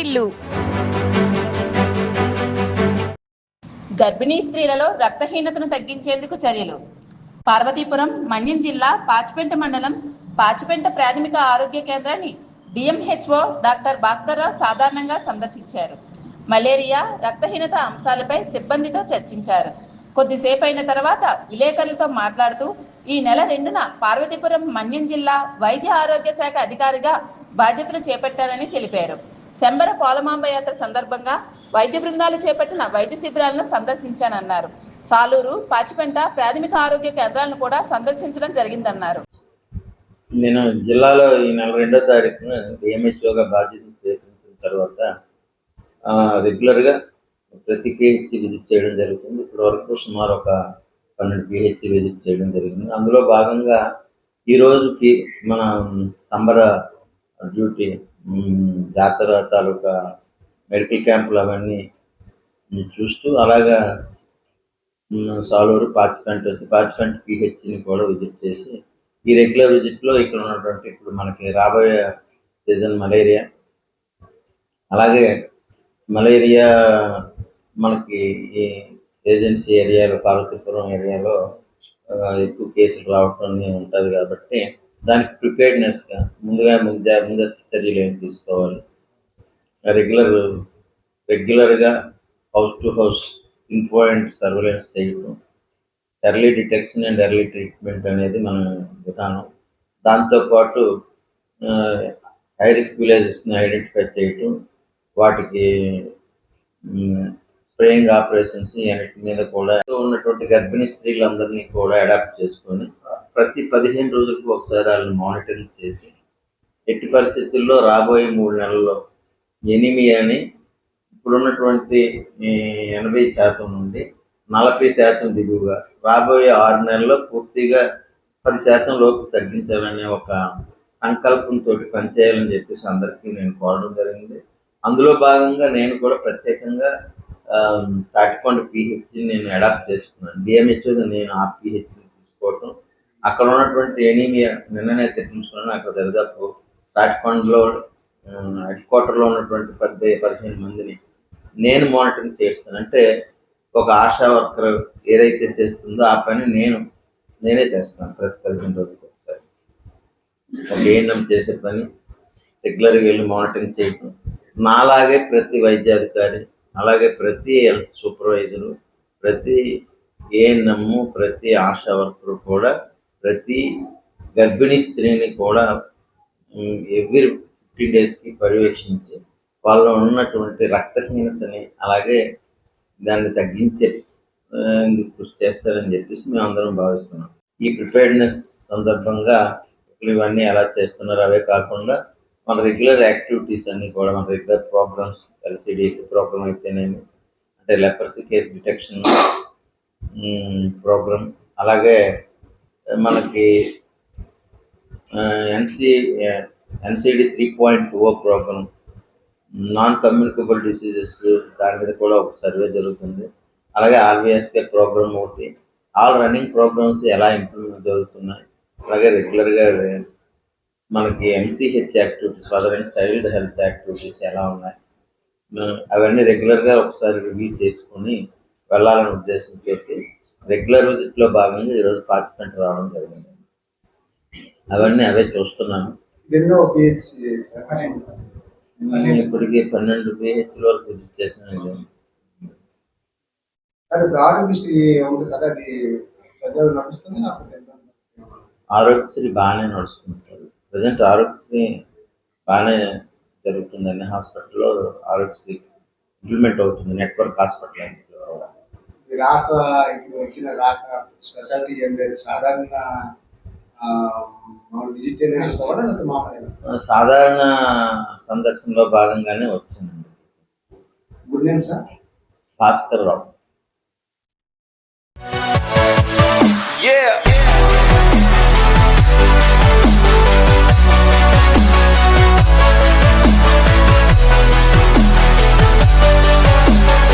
వాటిల్లు గర్భిణీ స్త్రీలలో రక్తహీనతను తగ్గించేందుకు చర్యలు. పార్వతీపురం మన్యం జిల్లా పాచిపెంట మండలం పాచిపెంట ప్రాథమిక ఆరోగ్య కేంద్రాన్ని డిఎంహెచ్ఓ డాక్టర్ భాస్కర్రావు సాధారణంగా సందర్శించారు. మలేరియా రక్తహీనత అంశాలపై సిబ్బందితో చర్చించారు. కొద్దిసేపు అయిన తర్వాత విలేకరులతో మాట్లాడుతూ ఈ నెల రెండున పార్వతీపురం మన్యం జిల్లా వైద్య ఆరోగ్య శాఖ అధికారిగా బాధ్యతలు చేపట్టారని తెలిపారు. శంబర పాలమాంబ యాత్ర సందర్భంగా వైద్య బృందాలు చేపట్టిన వైద్య శిబిరాలను సందర్శించానన్నారు. సాలూరు పాచిపెంట ప్రాథమిక ఆరోగ్య కేంద్రాలను కూడా సందర్శించడం జరిగిందన్నారు. నేను జిల్లాలో ఈ నెల రెండో తారీఖున డిఎంహెచ్ఓగా బాధ్యతలు స్వీకరించిన తర్వాత రెగ్యులర్గా ప్రతి పిహెచ్సి విజిట్ చేయడం జరుగుతుంది. ఇప్పటి వరకు సుమారు ఒక పన్నెండు పిహెచ్సి విజిట్ చేయడం జరిగింది. అందులో భాగంగా ఈరోజు మన సంబర డ్యూటీ జాతర తాలూకా మెడికల్ క్యాంపులు అవన్నీ చూస్తూ అలాగా సాలూరు పాచికంట పాచికంట పిహెచ్ని కూడా విజిట్ చేసి ఈ రెగ్యులర్ విజిట్లో ఇక్కడ ఉన్నటువంటి ఇప్పుడు మనకి రాబోయే సీజన్ మలేరియా అలాగే మలేరియా మనకి ఈ ఏజెన్సీ ఏరియాలో పార్వతీపురం ఏరియాలో ఎక్కువ కేసులు రావటం ఉంటుంది కాబట్టి దానికి ప్రిపేర్డ్నెస్గా ముందుగా ముందు ముందస్తు చర్యలు ఏం తీసుకోవాలి? రెగ్యులర్ రెగ్యులర్గా house to house important surveillance చేయటం early detection and early treatment అనేది మన విధానం. దాంతోపాటు హై రిస్క్ విలేజెస్ని ఐడెంటిఫై చేయటం వాటికి స్ప్రేయింగ్ ఆపరేషన్స్ అన్నిటి మీద కూడా ఉన్నటువంటి గర్భిణీ స్త్రీలందరినీ కూడా అడాప్ట్ చేసుకొని ప్రతి పదిహేను రోజులకు ఒకసారి వాళ్ళని మానిటరింగ్ చేసి ఎట్టి పరిస్థితుల్లో రాబోయే మూడు నెలల్లో ఎనిమియాని ఇప్పుడున్నటువంటి ఎనభై శాతం నుండి నలభై శాతం దిగువగా రాబోయే ఆరు నెలల్లో పూర్తిగా పది శాతం లోపు తగ్గించాలనే ఒక సంకల్పంతో పనిచేయాలని చెప్పేసి అందరికీ నేను కోరడం జరిగింది. అందులో భాగంగా నేను కూడా ప్రత్యేకంగా Um, తాటికొండ పిహెచ్ నేను అడాప్ట్ చేసుకున్నాను. డిఎంహెచ్ఓగా నేను ఆ పిహెచ్ తీసుకోవటం. అక్కడ ఉన్నటువంటి ట్రైనింగ్ నిన్ననే తెప్పించుకున్నాను. అక్కడ దరిదాపు తాటికొండలో హెడ్ um, క్వార్టర్లో ఉన్నటువంటి పది పదిహేను మందిని నేను మానిటరింగ్ చేస్తాను. అంటే ఒక ఆశా వర్కర్ ఏదైతే చేస్తుందో ఆ పని నేను నేనే చేస్తాను. సార్ పదిహేను రోజులకు ఒకసారి. ఒక ఏఎన్ఎం చేసే పని రెగ్యులర్గా వెళ్ళి మానిటరింగ్ చేయటం. నాలాగే ప్రతి వైద్యాధికారి అలాగే ప్రతి హెల్త్ సూపర్వైజరు ప్రతి ఏఎన్ఎమ్ ప్రతి ఆశా వర్కర్ కూడా ప్రతి గర్భిణీ స్త్రీని కూడా ఎవ్రీ ఫిఫ్టీన్ డేస్కి పర్యవేక్షించి వాళ్ళలో ఉన్నటువంటి రక్తహీనతని అలాగే దాన్ని తగ్గించే కృషి చేస్తారని చెప్పేసి మేము అందరం భావిస్తున్నాం. ఈ ప్రిపేర్డ్నెస్ సందర్భంగా ఇవన్నీ ఎలా చేస్తున్నారు అవే కాకుండా మన రెగ్యులర్ యాక్టివిటీస్ అన్నీ కూడా మన రెగ్యులర్ ప్రోగ్రామ్స్ ఎల్సిడిసి ప్రోగ్రామ్ అయితేనేమి అంటే లెపర్సీ కేస్ డిటెక్షన్ ప్రోగ్రామ్ అలాగే మనకి NC NCD three point two program non communicable diseases దాని మీద కూడా ఒక సర్వే జరుగుతుంది. అలాగే ఆర్బీఎస్కే ప్రోగ్రామ్ ఒకటి. ఆల్ రన్నింగ్ ప్రోగ్రామ్స్ ఎలా ఇంప్రూవ్మెంట్ జరుగుతున్నాయి. అలాగే రెగ్యులర్గా మనకి MCH activities and child health activities ఎలా ఉన్నాయి? అవన్నీ రెగ్యులర్గా ఒకసారి రివ్యూ చేసుకొని వెళ్ళాలనే ఉద్దేశంతో రెగ్యులర్ విజిట్లో భాగంగా ఈరోజు పార్టిసిపెంట్ రావడం జరిగింది. అవన్నీ అవే చూస్తున్నాను. ఇప్పటికి పన్నెండు పిహెచ్ వరకు విజిట్ నడుస్తుంది? ఆరోగ్యశ్రీ బాగానే నడుస్తుంది సార్. ప్రజెంట్ ఆరోగ్యశ్రీ బాగానే జరుగుతుంది అన్ని హాస్పిటల్లో ఆరోగ్యశ్రీ ఇంప్లిమెంట్ అవుతుంది నెట్వర్క్ హాస్పిటల్ అన్నింటిలో కూడా. రాక ఇప్పుడు వచ్చిన రాక స్పెషాలిటీ ఏం లేదు. సాధారణ సాధారణ సందర్శనలో భాగంగానే వచ్చిందండి. Good name sir? Bhaskar Rao. Yeah.